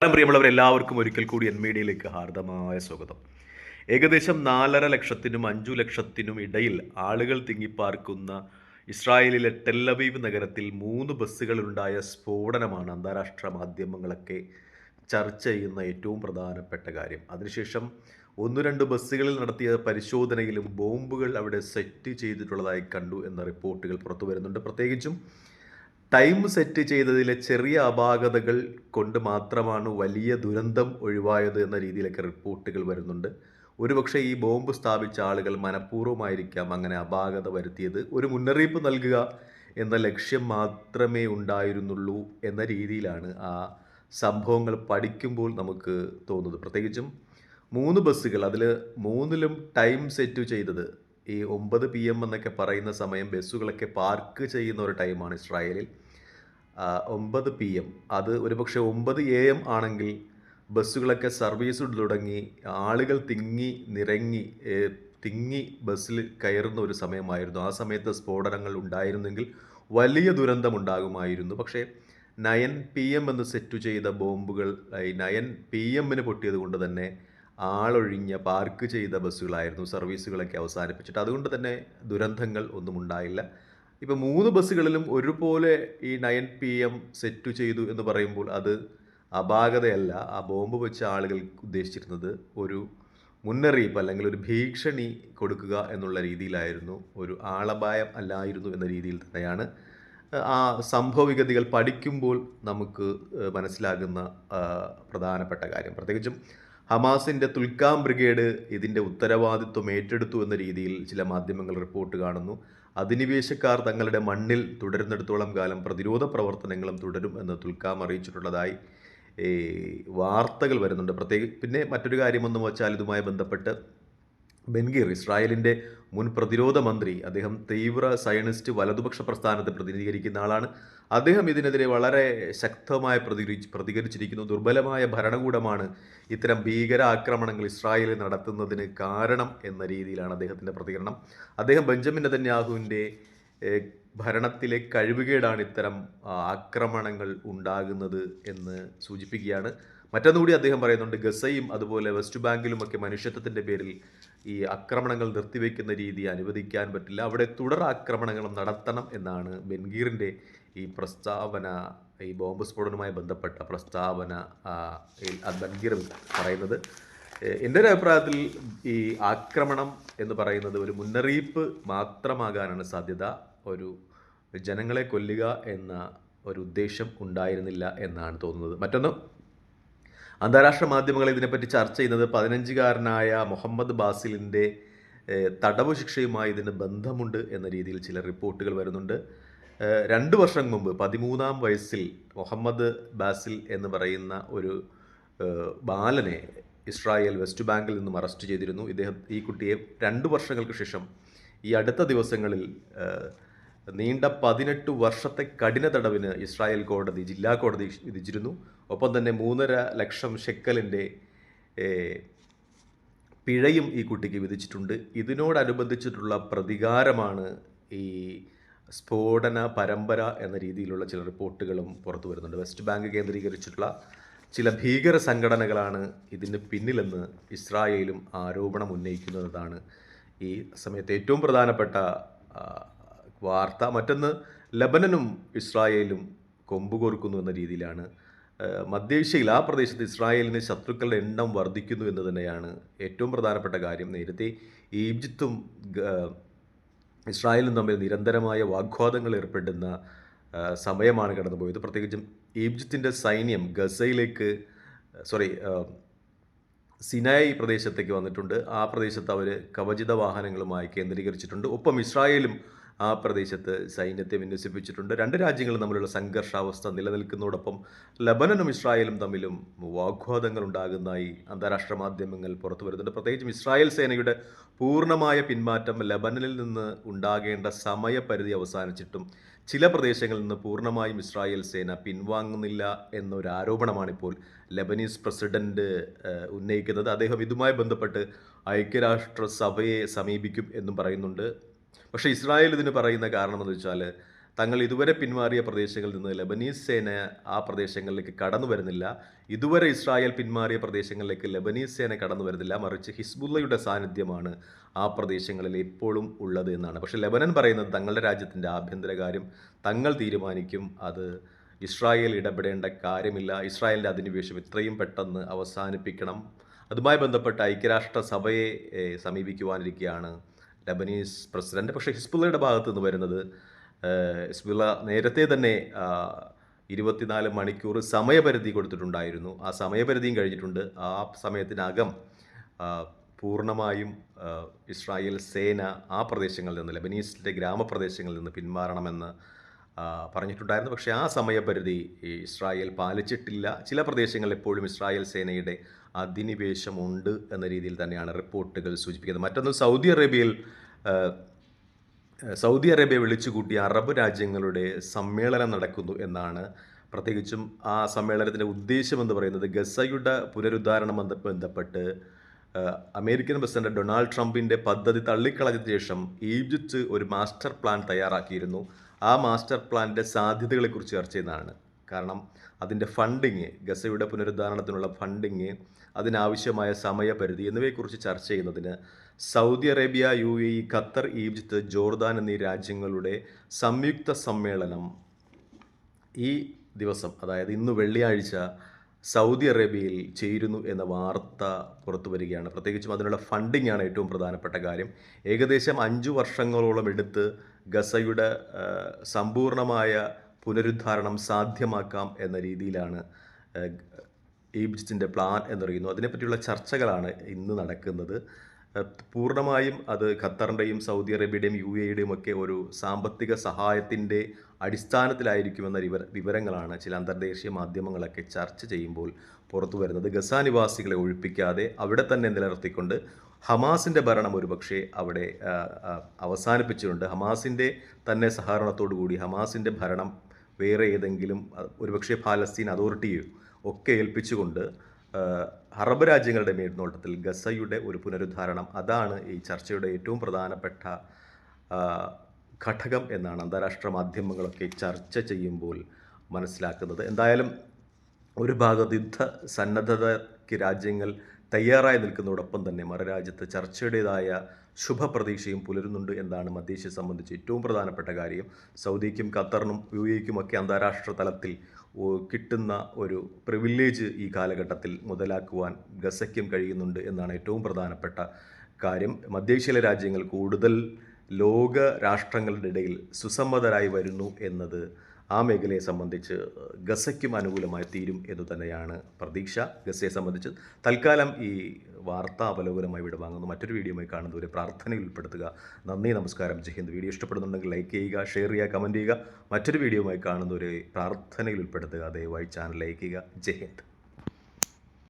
നമസ്കാരം പ്രിയമുള്ളവർ എല്ലാവർക്കും ഒരിക്കൽ കൂടി എൻ മീഡിയയിലേക്ക് ഹാർദമായ സ്വാഗതം. ഏകദേശം നാലര ലക്ഷത്തിനും അഞ്ചു ലക്ഷത്തിനും ഇടയിൽ ആളുകൾ തിങ്ങിപ്പാർക്കുന്ന ഇസ്രായേലിലെ ടെല്ലവീവ് നഗരത്തിൽ മൂന്ന് ബസ്സുകളിലുണ്ടായ സ്ഫോടനമാണ് അന്താരാഷ്ട്ര മാധ്യമങ്ങളൊക്കെ ചർച്ച ചെയ്യുന്ന ഏറ്റവും പ്രധാനപ്പെട്ട കാര്യം. അതിനുശേഷം ഒന്ന് രണ്ട് ബസ്സുകളിൽ നടത്തിയ പരിശോധനയിലും ബോംബുകൾ അവിടെ സെറ്റ് ചെയ്തിട്ടുള്ളതായി കണ്ടു എന്ന റിപ്പോർട്ടുകൾ പുറത്തു വരുന്നുണ്ട്. പ്രത്യേകിച്ചും ടൈം സെറ്റ് ചെയ്തതിലെ ചെറിയ അപാകതകൾ കൊണ്ട് മാത്രമാണ് വലിയ ദുരന്തം ഒഴിവായത് എന്ന രീതിയിലൊക്കെ റിപ്പോർട്ടുകൾ വരുന്നുണ്ട്. ഒരുപക്ഷെ ഈ ബോംബ് സ്ഥാപിച്ച ആളുകൾ മനഃപൂർവമായിരിക്കാം അങ്ങനെ അപാകത വരുത്തിയത്. ഒരു മുന്നറിയിപ്പ് നൽകുക എന്ന ലക്ഷ്യം മാത്രമേ ഉണ്ടായിരുന്നുള്ളൂ എന്ന രീതിയിലാണ് ആ സംഭവങ്ങൾ പഠിക്കുമ്പോൾ നമുക്ക് തോന്നുന്നത്. പ്രത്യേകിച്ചും മൂന്ന് ബസ്സുകൾ അതിൽ മൂന്നിലും ടൈം സെറ്റ് ചെയ്തത്. ഈ ഒമ്പത് പി എം എന്നൊക്കെ പറയുന്ന സമയം ബസ്സുകളൊക്കെ പാർക്ക് ചെയ്യുന്ന ഒരു ടൈമാണ് ഇസ്രായേലിൽ. ഒമ്പത് പി എം അത് ഒരുപക്ഷെ ഒമ്പത് എ എം ആണെങ്കിൽ ബസ്സുകളൊക്കെ സർവീസ് തുടങ്ങി ആളുകൾ തിങ്ങി നിരങ്ങി തിങ്ങി ബസ്സിൽ കയറുന്ന ഒരു സമയമായിരുന്നു. ആ സമയത്ത് സ്ഫോടനങ്ങൾ ഉണ്ടായിരുന്നെങ്കിൽ വലിയ ദുരന്തം ഉണ്ടാകുമായിരുന്നു. പക്ഷേ നയൻ പി എം എന്ന് സെറ്റ് ചെയ്ത ബോംബുകൾ ഈ നയൻ പി എമ്മിന് പൊട്ടിയത് കൊണ്ട് തന്നെ ആളൊഴിഞ്ഞ പാർക്ക് ചെയ്ത ബസ്സുകളായിരുന്നു സർവീസുകളൊക്കെ അവസാനിപ്പിച്ചിട്ട്. അതുകൊണ്ട് തന്നെ ദുരന്തങ്ങൾ ഒന്നും ഉണ്ടായില്ല. ഇപ്പോൾ മൂന്ന് ബസ്സുകളിലും ഒരുപോലെ ഈ നയൻ പി എം സെറ്റ് ചെയ്തു എന്ന് പറയുമ്പോൾ അത് അപാകതയല്ല. ആ ബോംബ് വെച്ച ആളുകൾ ഉദ്ദേശിച്ചിരുന്നത് ഒരു മുന്നറിയിപ്പ് അല്ലെങ്കിൽ ഒരു ഭീഷണി കൊടുക്കുക എന്നുള്ള രീതിയിലായിരുന്നു. ഒരു ആളപായം അല്ലായിരുന്നു എന്ന രീതിയിൽ തന്നെയാണ്. ആ സംഭവവിഗതികൾ പഠിക്കുമ്പോൾ നമുക്ക് മനസ്സിലാകുന്ന പ്രധാനപ്പെട്ട കാര്യം. പ്രത്യേകിച്ചും ഹമാസിന്റെ തുൽക്കാം ബ്രിഗേഡ് ഇതിന്റെ ഉത്തരവാദിത്വം ഏറ്റെടുത്തു എന്ന രീതിയിൽ ചില മാധ്യമങ്ങൾ റിപ്പോർട്ട് കാണുന്നു. അധിനിവേശക്കാർ തങ്ങളുടെ മണ്ണിൽ തുടരുന്നിടത്തോളം കാലം പ്രതിരോധ പ്രവർത്തനങ്ങളും തുടരും എന്ന് തുൽക്കാം അറിയിച്ചിട്ടുള്ളതായി വാർത്തകൾ വരുന്നുണ്ട്. പ്രത്യേക പിന്നെ മറ്റൊരു കാര്യമെന്ന് വെച്ചാൽ ഇതുമായി ബന്ധപ്പെട്ട് ബെൻഗീർ ഇസ്രായേലിന്റെ മുൻ പ്രതിരോധ മന്ത്രി അദ്ദേഹം തീവ്ര സയനിസ്റ്റ് വലതുപക്ഷ പ്രസ്ഥാനത്തെ പ്രതിനിധീകരിക്കുന്ന ആളാണ്. അദ്ദേഹം ഇതിനെതിരെ വളരെ ശക്തമായി പ്രതികരിച്ച് പ്രതികരിച്ചിരിക്കുന്നു. ദുർബലമായ ഭരണകൂടമാണ് ഇത്തരം ഭീകര ആക്രമണങ്ങൾ ഇസ്രായേലിൽ നടത്തുന്നതിന് കാരണം എന്ന രീതിയിലാണ് അദ്ദേഹത്തിന്റെ പ്രതികരണം. അദ്ദേഹം ബെഞ്ചമിൻ നെതന്യാഹുവിന്റെ ഭരണത്തിലെ കഴിവുകേടാണ് ഇത്തരം ആക്രമണങ്ങൾ ഉണ്ടാകുന്നത് എന്ന് സൂചിപ്പിക്കുകയാണ്. മറ്റൊന്നുകൂടി അദ്ദേഹം പറയുന്നുണ്ട് ഗസയും അതുപോലെ വെസ്റ്റ് ബാങ്കിലുമൊക്കെ മനുഷ്യത്വത്തിന്റെ പേരിൽ ഈ ആക്രമണങ്ങൾ നിർത്തിവെക്കുന്ന രീതി അനുവദിക്കാൻ പറ്റില്ല. അവിടെ തുടർ ആക്രമണങ്ങൾ നടത്തണം എന്നാണ് ബെൻഗീറിന്റെ ഈ പ്രസ്താവന ഈ ബോംബ് സ്ഫോടനവുമായി ബന്ധപ്പെട്ട പ്രസ്താവന ബൻഗീർ പറയുന്നത്. എന്റെ ഒരു അഭിപ്രായത്തിൽ ഈ ആക്രമണം എന്ന് പറയുന്നത് ഒരു മുന്നറിയിപ്പ് മാത്രമാകാനാണ് സാധ്യത. ഒരു ജനങ്ങളെ കൊല്ലുക എന്ന ഒരു ഉദ്ദേശം ഉണ്ടായിരുന്നില്ല എന്നാണ് തോന്നുന്നത്. മറ്റൊന്ന് അന്താരാഷ്ട്ര മാധ്യമങ്ങൾ ഇതിനെപ്പറ്റി ചർച്ച ചെയ്യുന്നത് പതിനഞ്ചുകാരനായ മുഹമ്മദ് ബാസിലിന്റെ തടവ് ശിക്ഷയുമായി ഇതിന് ബന്ധമുണ്ട് എന്ന രീതിയിൽ ചില റിപ്പോർട്ടുകൾ വരുന്നുണ്ട്. രണ്ട് വർഷം മുമ്പ് പതിമൂന്നാം വയസ്സിൽ മുഹമ്മദ് ബാസിൽ എന്ന് പറയുന്ന ഒരു ബാലനെ ഇസ്രായേൽ വെസ്റ്റ് ബാങ്കിൽ നിന്നും അറസ്റ്റ് ചെയ്തിരുന്നു. ഇദ്ദേഹം ഈ കുട്ടിയെ രണ്ട് വർഷങ്ങൾക്ക് ശേഷം ഈ അടുത്ത ദിവസങ്ങളിൽ നീണ്ട പതിനെട്ട് വർഷത്തെ കഠിന തടവിന് ഇസ്രായേൽ കോടതി ജില്ലാ കോടതി വിധിച്ചിരുന്നു. ഒപ്പം തന്നെ മൂന്നര ലക്ഷം ഷെക്കലിന്റെ പിഴയും ഈ കുട്ടിക്ക് വിധിച്ചിട്ടുണ്ട്. ഇതിനോടനുബന്ധിച്ചിട്ടുള്ള പ്രതികാരമാണ് ഈ സ്ഫോടന പരമ്പര എന്ന രീതിയിലുള്ള ചില റിപ്പോർട്ടുകളും പുറത്തു വരുന്നുണ്ട്. വെസ്റ്റ് ബാങ്ക് കേന്ദ്രീകരിച്ചിട്ടുള്ള ചില ഭീകര സംഘടനകളാണ് ഇതിന് പിന്നിലെന്ന് ഇസ്രായേലും ആരോപണം ഉന്നയിക്കുന്നതാണ് ഈ സമയത്ത് ഏറ്റവും പ്രധാനപ്പെട്ട വാർത്ത. മറ്റൊന്ന് ലബനനും ഇസ്രായേലും കൊമ്പുകോർക്കുന്നു എന്ന രീതിയിലാണ് മധ്യേഷ്യയിൽ ആ പ്രദേശത്ത് ഇസ്രായേലിന് ശത്രുക്കളുടെ എണ്ണം വർദ്ധിക്കുന്നു എന്ന് തന്നെയാണ് ഏറ്റവും പ്രധാനപ്പെട്ട കാര്യം. നേരത്തെ ഈജിപ്തും ഇസ്രായേലും തമ്മിൽ നിരന്തരമായ വാഗ്വാദങ്ങൾ ഏർപ്പെടുന്ന സമയമാണ് കടന്നുപോയത്. പ്രത്യേകിച്ചും ഈജിപ്തിന്റെ സൈന്യം ഗസയിലേക്ക് സോറി സിനായി പ്രദേശത്തേക്ക് വന്നിട്ടുണ്ട്. ആ പ്രദേശത്ത് അവർ കവചിത വാഹനങ്ങളുമായി കേന്ദ്രീകരിച്ചിട്ടുണ്ട്. ഒപ്പം ഇസ്രായേലും ആ പ്രദേശത്ത് സൈന്യത്തെ വിന്യസിപ്പിച്ചിട്ടുണ്ട്. രണ്ട് രാജ്യങ്ങളും തമ്മിലുള്ള സംഘർഷാവസ്ഥ നിലനിൽക്കുന്നതോടൊപ്പം ലബനനും ഇസ്രായേലും തമ്മിലും വാഗ്വാദങ്ങൾ ഉണ്ടാകുന്നതായി അന്താരാഷ്ട്ര മാധ്യമങ്ങൾ പുറത്തു വരുന്നുണ്ട്. പ്രത്യേകിച്ചും ഇസ്രായേൽ സേനയുടെ പൂർണമായ പിന്മാറ്റം ലബനനിൽ നിന്ന് ഉണ്ടാകേണ്ട സമയപരിധി അവസാനിച്ചിട്ടും ചില പ്രദേശങ്ങളിൽ നിന്ന് പൂർണമായും ഇസ്രായേൽ സേന പിൻവാങ്ങുന്നില്ല എന്നൊരു ആരോപണമാണിപ്പോൾ ലബനീസ് പ്രസിഡന്റ് ഉന്നയിക്കുന്നത്. അദ്ദേഹം ഇതുമായി ബന്ധപ്പെട്ട് ഐക്യരാഷ്ട്ര സഭയെ സമീപിക്കും എന്നും പറയുന്നുണ്ട്. പക്ഷേ ഇസ്രായേൽ ഇതിന് പറയുന്ന കാരണം എന്ന് വെച്ചാൽ തങ്ങൾ ഇതുവരെ പിന്മാറിയ പ്രദേശങ്ങളിൽ നിന്ന് ലബനീസ് സേന ആ പ്രദേശങ്ങളിലേക്ക് കടന്നു വരുന്നില്ല. ഇതുവരെ ഇസ്രായേൽ പിന്മാറിയ പ്രദേശങ്ങളിലേക്ക് ലബനീസ് സേന കടന്നു വരുന്നില്ല. മറിച്ച് ഹിസ്ബുള്ളയുടെ സാന്നിധ്യമാണ് ആ പ്രദേശങ്ങളിൽ എപ്പോഴും ഉള്ളത് എന്നാണ്. പക്ഷേ ലബനൻ പറയുന്നത് തങ്ങളുടെ രാജ്യത്തിന്റെ ആഭ്യന്തര കാര്യം തങ്ങൾ തീരുമാനിക്കും. അത് ഇസ്രായേൽ ഇടപെടേണ്ട കാര്യമില്ല. ഇസ്രായേലിന്റെ അധിനിവേശം ഇത്രയും പെട്ടെന്ന് അവസാനിപ്പിക്കണം. അതുമായി ബന്ധപ്പെട്ട് ഐക്യരാഷ്ട്രസഭയെ സഭയെ സമീപിക്കുവാനിരിക്കുകയാണ് ലബനീസ് പ്രസിഡന്റ് പക്ഷേ ഹിസ്ബുള്ളയുടെ ഭാഗത്തു നിന്ന് വരുന്നത് ഹിസ്ബുള്ള നേരത്തെ തന്നെ ഇരുപത്തിനാല് മണിക്കൂർ സമയപരിധി കൊടുത്തിട്ടുണ്ടായിരുന്നു. ആ സമയപരിധിയും കഴിഞ്ഞിട്ടുണ്ട്. ആ സമയത്തിനകം പൂർണമായും ഇസ്രായേൽ സേന ആ പ്രദേശങ്ങളിൽ നിന്ന് ലബനീസിന്റെ ഗ്രാമപ്രദേശങ്ങളിൽ നിന്ന് പിന്മാറണമെന്ന് പറഞ്ഞിട്ടുണ്ടായിരുന്നു. പക്ഷേ ആ സമയപരിധി ഇസ്രായേൽ പാലിച്ചിട്ടില്ല. ചില പ്രദേശങ്ങളിൽ എപ്പോഴും ഇസ്രായേൽ സേനയുടെ അധിനിവേശമുണ്ട് എന്ന രീതിയിൽ തന്നെയാണ് റിപ്പോർട്ടുകൾ സൂചിപ്പിക്കുന്നത്. മറ്റൊന്ന് സൗദി അറേബ്യയിൽ സൗദി അറേബ്യ വിളിച്ചുകൂട്ടിയ അറബ് രാജ്യങ്ങളുടെ സമ്മേളനം നടക്കുന്നു എന്നാണ് പ്രത്യേകിച്ചും ആ സമ്മേളനത്തിന്റെ ഉദ്ദേശം എന്ന് പറയുന്നത്. ഗസയുടെ പുനരുദ്ധാരണം ബന്ധപ്പെട്ട് അമേരിക്കൻ പ്രസിഡന്റ് ഡൊണാൾഡ് ട്രംപിന്റെ പദ്ധതി തള്ളിക്കളഞ്ഞതിന് ശേഷം ഈജിപ്ത് ഒരു മാസ്റ്റർ പ്ലാൻ തയ്യാറാക്കിയിരുന്നു. ആ മാസ്റ്റർ പ്ലാനിന്റെ സാധ്യതകളെക്കുറിച്ച് ചർച്ച ചെയ്യുന്നതാണ് കാരണം അതിന്റെ ഫണ്ടിങ് ഗസയുടെ പുനരുദ്ധാരണത്തിനുള്ള ഫണ്ടിങ് അതിനാവശ്യമായ സമയപരിധി എന്നിവയെക്കുറിച്ച് ചർച്ച ചെയ്യുന്നതിന് Saudi Arabia U A E Qatar Egypt Jordan എന്നീ രാജ്യങ്ങളുടെ സംയുക്ത സമ്മേളനം ഈ ദിവസം അതായത് ഇന്ന് വെള്ളിയാഴ്ച സൗദി അറേബ്യയിൽ ചേരുന്നു എന്ന വാർത്ത പുറത്തു വരികയാണ്. പ്രത്യേകിച്ചും അതിനുള്ള ഫണ്ടിംഗ് ആണ് ഏറ്റവും പ്രധാനപ്പെട്ട കാര്യം. ഏകദേശം അഞ്ചു വർഷങ്ങളോളം എടുത്ത് ഗസയുടെ സമ്പൂർണമായ പുനരുദ്ധാരണം സാധ്യമാക്കാം എന്ന രീതിയിലാണ് ഈജിപ്തിന്റെ പ്ലാൻ എന്നറിയുന്നു അതിനെപ്പറ്റിയുള്ള ചർച്ചകളാണ് ഇന്ന് നടക്കുന്നത്. പൂർണമായും അത് ഖത്തറിന്റെയും സൗദി അറേബ്യയുടെയും യു എയുടെയും ഒക്കെ ഒരു സാമ്പത്തിക സഹായത്തിന്റെ അടിസ്ഥാനത്തിലായിരിക്കുമെന്ന വിവരങ്ങളാണ് ചില അന്തർദേശീയ മാധ്യമങ്ങളൊക്കെ ചർച്ച ചെയ്യുമ്പോൾ പുറത്തു വരുന്നത്. ഗസ നിവാസികളെ ഒഴിപ്പിക്കാതെ അവിടെ തന്നെ നിലനിർത്തിക്കൊണ്ട് ഹമാസിന്റെ ഭരണം ഒരുപക്ഷെ അവിടെ അവസാനിപ്പിച്ചിട്ടുണ്ട്. ഹമാസിന്റെ തന്നെ സഹകരണത്തോടു കൂടി ഹമാസിന്റെ ഭരണം വേറെ ഏതെങ്കിലും ഒരുപക്ഷെ പാലസ്തീൻ അതോറിറ്റിയോ ഒക്കെ ഏൽപ്പിച്ചുകൊണ്ട് അറബ് രാജ്യങ്ങളുടെ മേൽനോട്ടത്തിൽ ഗസയുടെ ഒരു പുനരുദ്ധാരണം അതാണ് ഈ ചർച്ചയുടെ ഏറ്റവും പ്രധാനപ്പെട്ട ഘടകം എന്നാണ് അന്താരാഷ്ട്ര മാധ്യമങ്ങളൊക്കെ ചർച്ച ചെയ്യുമ്പോൾ മനസ്സിലാക്കുന്നത്. എന്തായാലും ഒരു ഭാഗത്ത് യുദ്ധ സന്നദ്ധതയ്ക്ക് രാജ്യങ്ങൾ തയ്യാറായി നിൽക്കുന്നതോടൊപ്പം തന്നെ മറുരാജ്യത്ത് ചർച്ചയുടേതായ ശുഭപ്രതീക്ഷയും പുലരുന്നുണ്ട് എന്നാണ് മധ്യേഷ്യ സംബന്ധിച്ച് ഏറ്റവും പ്രധാനപ്പെട്ട കാര്യം. സൗദിക്കും ഖത്തറിനും യു എക്കുമൊക്കെ അന്താരാഷ്ട്ര തലത്തിൽ കിട്ടുന്ന ഒരു പ്രിവില്ലേജ് ഈ കാലഘട്ടത്തിൽ മുതലാക്കുവാൻ ഗസയ്ക്കും കഴിയുന്നുണ്ട് എന്നാണ് ഏറ്റവും പ്രധാനപ്പെട്ട കാര്യം. മധ്യേഷ്യയിലെ രാജ്യങ്ങൾ കൂടുതൽ ലോക രാഷ്ട്രങ്ങളുടെ ഇടയിൽ സുസമ്മതരായി വരുന്നു എന്നത് ആ മേഖലയെ സംബന്ധിച്ച് ഗസയ്ക്കും അനുകൂലമായി തീരും എന്ന് തന്നെയാണ് പ്രതീക്ഷ. ഗസയെ സംബന്ധിച്ച് തൽക്കാലം ഈ വാർത്താ അവലോകനമായി ഇവിടെ വാങ്ങുന്നു മറ്റൊരു വീഡിയോയുമായി കാണുന്നവരെ പ്രാർത്ഥനയിൽ ഉൾപ്പെടുത്തുക. നന്ദി നമസ്കാരം. ജയ് ഹിന്ദ്. വീഡിയോ ഇഷ്ടപ്പെടുന്നുണ്ടെങ്കിൽ ലൈക്ക് ചെയ്യുക ഷെയർ ചെയ്യുക കമന്റ് ചെയ്യുക. മറ്റൊരു വീഡിയോയുമായി കാണുന്നവരെ പ്രാർത്ഥനയിൽ ഉൾപ്പെടുത്തുക. ദയവായി ചാനൽ ലൈക്ക് ചെയ്യുക. ജയ് ഹിന്ദ്.